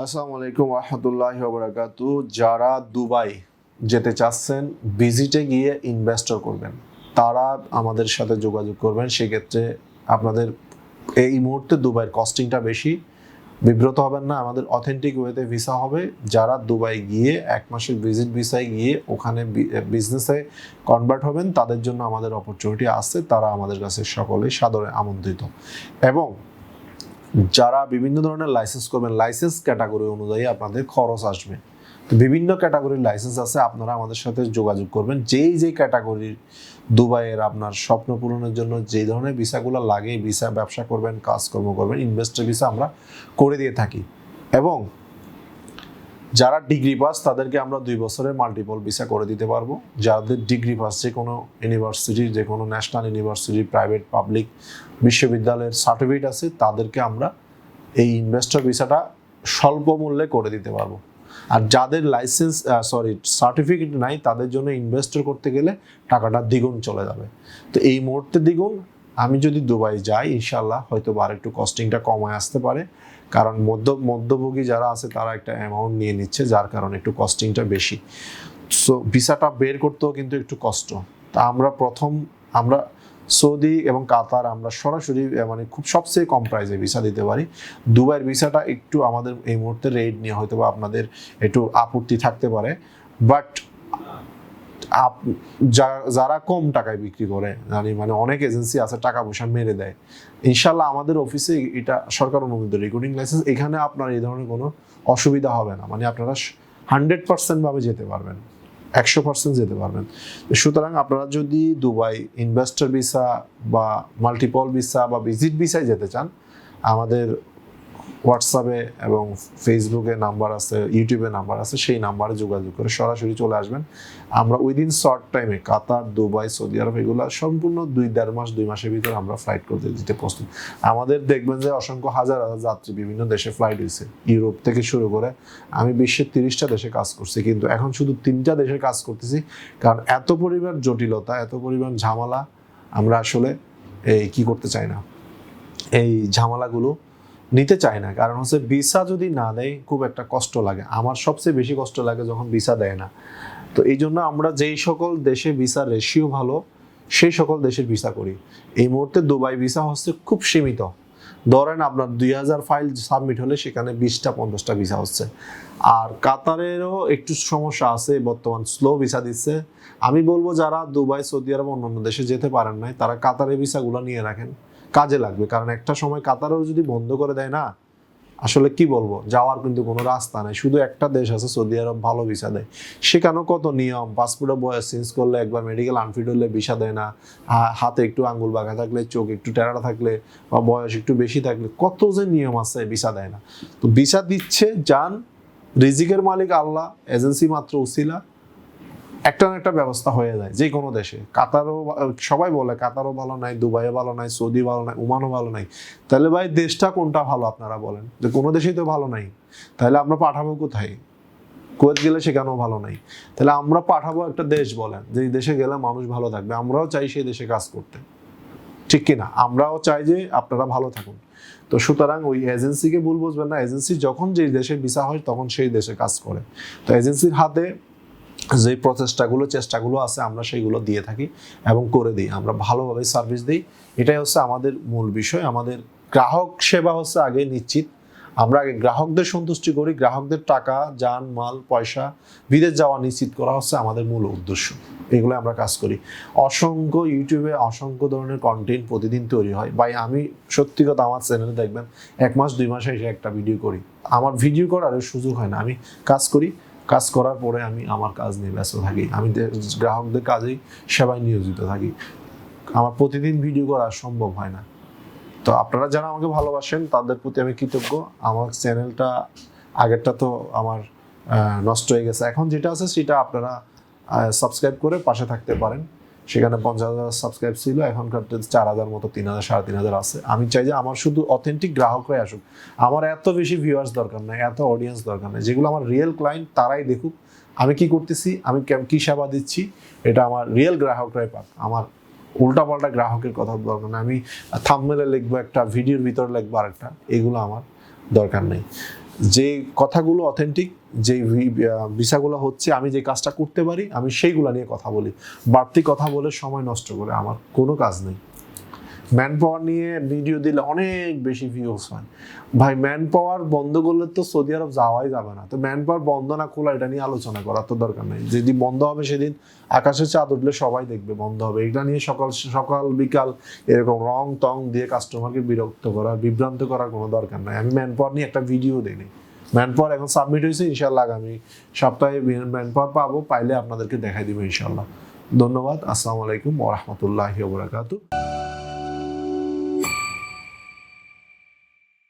আসসালামু আলাইকুম রহমতুল্লাহ বরাকাতু যারা দুবাই যেতে চাচ্ছেন, ভিজিটে গিয়ে ইনভেস্টর করবেন। তারা আমাদের সাথে যোগাযোগ করবেন। সেক্ষেত্রে আপনাদের এই মুহূর্তে দুবাইয়ের কস্টিংটা বেশি। বিব্রত হবেন না, আমাদের অথেন্টিক ওয়েতে ভিসা হবে। যারা দুবাই গিয়ে এক মাসের ভিজিট ভিসায় গিয়ে ওখানে বিজনেসে কনভার্ট হবেন, তাদের জন্য আমাদের অপরচুনিটি আছে। তারা আমাদের কাছে সকলেই সাদরে আমন্ত্রিত। এবং যারা বিভিন্ন ধরনের লাইসেন্স করবেন লাইসেন্স ক্যাটাগরি অনুযায়ী আপনাদের খরচ আসবে। তো বিভিন্ন ক্যাটাগরির লাইসেন্স আছে, আপনারা আমাদের সাথে যোগাযোগ করবেন। যেই যেই ক্যাটাগরির দুবাইয়ের আপনার স্বপ্ন পূরণের জন্য যে ধরনের ভিসাগুলো লাগে, ভিসা, ব্যবসা করবেন, কাজকর্ম করবেন ইনভেস্টর ভিসা আমরা করে দিয়ে থাকি। এবং যারা ডিগ্রি পাস, তাদেরকে আমরা দুই বছরের মাল্টিপল ভিসা করে দিতে পারব। যাদের ডিগ্রি পাস যে কোনো ইউনিভার্সিটির যে কোনো ন্যাশনাল ইউনিভার্সিটি প্রাইভেট পাবলিক বিশ্ববিদ্যালয়ের সার্টিফিকেট আছে, তাদেরকে আমরা এই ইনভেস্টর ভিসাটা স্বল্প মূল্যে করে দিতে পারব। আর যাদের লাইসেন্স সরি সার্টিফিকেট নাই, তাদের জন্য ইনভেস্টর করতে গেলে টাকাটা দ্বিগুণ চলে যাবে। তো এই মুহূর্তে দ্বিগুণ আমি যদি দুবাই যাই ইনশাল্লাহ হয়তো বা একটু কস্টিংটা কমায় আসতে পারে। কারণ মধ্য, মধ্যভোগী যারা আছে, তারা একটা অ্যামাউন্ট নিয়ে নিচ্ছে, যার কারণে একটু কস্টিংটা বেশি। সো ভিসাটা বের করতেও কিন্তু একটু কষ্ট। তা আমরা প্রথম, আমরা সৌদি এবং কাতার, আমরা সরাসরি মানে খুব সবচেয়ে কম প্রাইসে ভিসা দিতে পারি। দুবাইয়ের ভিসাটা একটু আমাদের এই মুহূর্তে রেট নিয়ে হয়তো বা আপনাদের একটু আপত্তি থাকতে পারে। বাট আপ যারা কম টাকায় বিক্রি করে, জানি মানে অনেক এজেন্সি আছে টাকা পয়সা মেরে দেয়। ইনশাল্লাহ আমাদের অফিসে এটা সরকার অনুমোদিত রেকর্ডিং লাইসেন্স এখানে আপনার এই ধরনের কোনো অসুবিধা হবে না। মানে আপনারা হান্ড্রেড পার্সেন্ট ভাবে যেতে পারবেন, একশো পার্সেন্ট যেতে পারবেন। সুতরাং আপনারা যদি দুবাই ইনভেস্টর ভিসা বা মাল্টিপল ভিসা বা ভিজিট ভিসায় যেতে চান, আমাদের হোয়াটসঅ্যাপে এবং ফেসবুকে নাম্বার আছে ইউটিউবে নাম্বার আছে, সেই নাম্বারে যোগাযোগ করে সরাসরি চলে আসবেন। আমরা উইদিন শর্ট টাইমে কাতার, দুবাই, সৌদি আরব এগুলো সম্পূর্ণ দুই, দেড় মাস, দুই মাসের ভিতরে আমরা ফ্লাইট করতে দিতে প্রস্তুত। আমাদের দেখবেন যে অসংখ্য হাজার হাজার যাত্রী বিভিন্ন দেশে ফ্লাইট হয়েছে ইউরোপ থেকে শুরু করে আমি বিশ্বের তিরিশটা দেশে কাজ করছি, কিন্তু এখন শুধু তিনটা দেশে কাজ করতেছি, কারণ এত পরিমাণ জটিলতা, এত পরিমাণ ঝামেলা, আমরা আসলে এই কি করতে চাই না? এই ঝামেলাগুলো নিতে চায় না। কারণ হচ্ছে ভিসা যদি না দেয়, খুব একটা কষ্ট লাগে। আমার সবচেয়ে বেশি কষ্ট লাগে যখন ভিসা দেয় না। তো এই জন্য আমরা যেই সকল দেশে ভিসা রেশিও ভালো, সেই সকল দেশের ভিসা করি। এই মুহূর্তে দুবাই ভিসা হচ্ছে খুব সীমিত। ধরেন আপনার দুই হাজার ফাইল সাবমিট হলে সেখানে বিশটা, পঞ্চাশটা ভিসা হচ্ছে। আর কাতারেরও একটু সমস্যা আছে, বর্তমান স্লো ভিসা দিচ্ছে। আমি বলব যারা দুবাই, সৌদি আরব অন্যান্য দেশে যেতে পারেন নাই, তারা কাতারের ভিসাগুলো নিয়ে রাখেন। কাজে লাগবে। কারণ একটা সময় কাতারও যদি বন্ধ করে দেয় না, আসলে কি বলব? যাওয়ার কিন্তু কোনো রাস্তা নেই। শুধু একটা দেশ আছে, সৌদি আরব ভালো ভিসা দেয়। সেখানেও কত নিয়ম? পাসপোর্টে বয়স চেঞ্জ করলে একবার মেডিকেল আনফিট হলে ভিসা দেয় না। হাতে একটু আঙ্গুল বাঁকা থাকলে, চোখ একটু টেরাটা থাকলে বা বয়স একটু বেশি থাকলে কত যে নিয়ম আছে, ভিসা দেয় না। তো ভিসা দিচ্ছে, যান, রিজিকের মালিক আল্লাহ এজেন্সি মাত্র উসিলা। একটা না একটা ব্যবস্থা হয়ে যায়, যে কোনো দেশে। কাতারও সবাই বলে কাতারও ভালো নাই, দুবাইও ভালো নাই, সৌদি ভালো নাই, ওমানও ভালো নাই। তাহলে ভাই দেশটা কোনটা ভালো আপনারা বলেন? যে কোনো দেশেই তো ভালো নাই। তাহলে আমরা পাঠাবো কোথায়? কুয়েত গেলে সেখানেও ভালো নাই। তাহলে আমরা পাঠাবো একটা দেশ বলেন, যে দেশে গেলে মানুষ ভালো থাকবে। আমরাও চাই সেই দেশে কাজ করতে। ঠিক কিনা? আমরাও চাই যে আপনারা ভালো থাকুন। তো সুতরাং ওই এজেন্সিকে ভুল বুঝবেন না। এজেন্সি যখন যেই দেশে ভিসা হয়, তখন সেই দেশে কাজ করে। তো এজেন্সির হাতে যে প্রচেষ্টাগুলো, চেষ্টাগুলো আছে, আমরা সেইগুলো দিয়ে থাকি এবং করে দিই। আমরা ভালোভাবে সার্ভিস দিই। এটাই হচ্ছে আমাদের মূল বিষয়। আমাদের গ্রাহক সেবা হচ্ছে আগে নিশ্চিত। আমরা আগে গ্রাহকদের সন্তুষ্টি করি, গ্রাহকদের টাকা, যান, মাল, পয়সা বিদেশ যাওয়া নিশ্চিত করা হচ্ছে আমাদের মূল উদ্দেশ্য। এগুলো আমরা কাজ করি। অসংখ্য ইউটিউবে অসংখ্য ধরনের কন্টেন্ট প্রতিদিন তৈরি হয়। ভাই, আমি সত্যি কথা আমার চ্যানেলে দেখবেন, এক মাস, দুই মাসে এসে একটা ভিডিও করি। আমার ভিডিও করার সুযোগ হয় না। আমি কাজ করি কাজ করার পরে আমি আমার কাজ নিয়ে ব্যস্ত থাকি। আমি গ্রাহকদের কাজেই সেবায় নিয়োজিত থাকি। আমার প্রতিদিন ভিডিও করা সম্ভব হয় না। তো আপনারা যারা আমাকে ভালোবাসেন, তাদের প্রতি আমি কৃতজ্ঞ। আমার চ্যানেলটা আগেরটা তো আমার নষ্ট হয়ে গেছে। এখন যেটা আছে সেটা আপনারা সাবস্ক্রাইব করে পাশে থাকতে পারেন। সেখানে পঞ্চাশ হাজার সাবস্ক্রাইব ছিল, এখনকার চার হাজার মতো, তিন হাজার, সাড়ে তিন হাজার আছে। আমি চাই যে আমার শুধু অথেন্টিক গ্রাহকরাই আসুক। আমার এত বেশি ভিউয়ার্স দরকার নাই, এত অডিয়েন্স দরকার নেই, যেগুলো আমার রিয়েল ক্লায়েন্ট তারাই দেখুক। আমি কি করতেছি? আমি কি সেবা দিচ্ছি? এটা আমার রিয়েল গ্রাহকরাই পাক। আমার উল্টাপাল্টা গ্রাহকের কথা দরকার নেই। আমি থামমেলে লিখব একটা ভিডিওর ভিতরে লিখব আরেকটা। এগুলো আমার দরকার নেই। যে কথাগুলো অথেন্টিক যে ভিসাগুলো হচ্ছে, আমি যে কাজটা করতে পারি, আমি সেইগুলো নিয়ে কথা বলি। বাড়তি কথা বলে সময় নষ্ট করে আমার কোনো কাজ নেই। ম্যান পাওয়ার নিয়ে ভিডিও দিলে অনেক বেশি ভিউস হয়। ভাই ম্যান পাওয়ার বন্ধ করলে তো সৌদি আরব যাওয়াই যাবে না। তো ম্যান পাওয়ার বন্ধ না খোলা, এটা নিয়ে আলোচনা করার তো দরকার নেই। যেদিন বন্ধ হবে সেদিন আকাশে চাঁদ উঠলে সবাই দেখবে বন্ধ হবে। এটা নিয়ে সকাল সকাল, বিকাল এরকম রং টং দিয়ে কাস্টমারকে বিরক্ত করা, বিভ্রান্ত করার কোনো দরকার নাই। আমি ম্যান পাওয়ার নিয়ে একটা ভিডিও দিইনি। ম্যান পাওয়ার এখন সাবমিট হয়েছে ইনশাল্লাহ আগামী সপ্তাহে ম্যান পাওয়ার পাবো, পাইলে আপনাদেরকে দেখাই দিব ইনশাল্লাহ ধন্যবাদ। আসসালামু আলাইকুম ওরহমতুল্লাহি ওবরাকাতু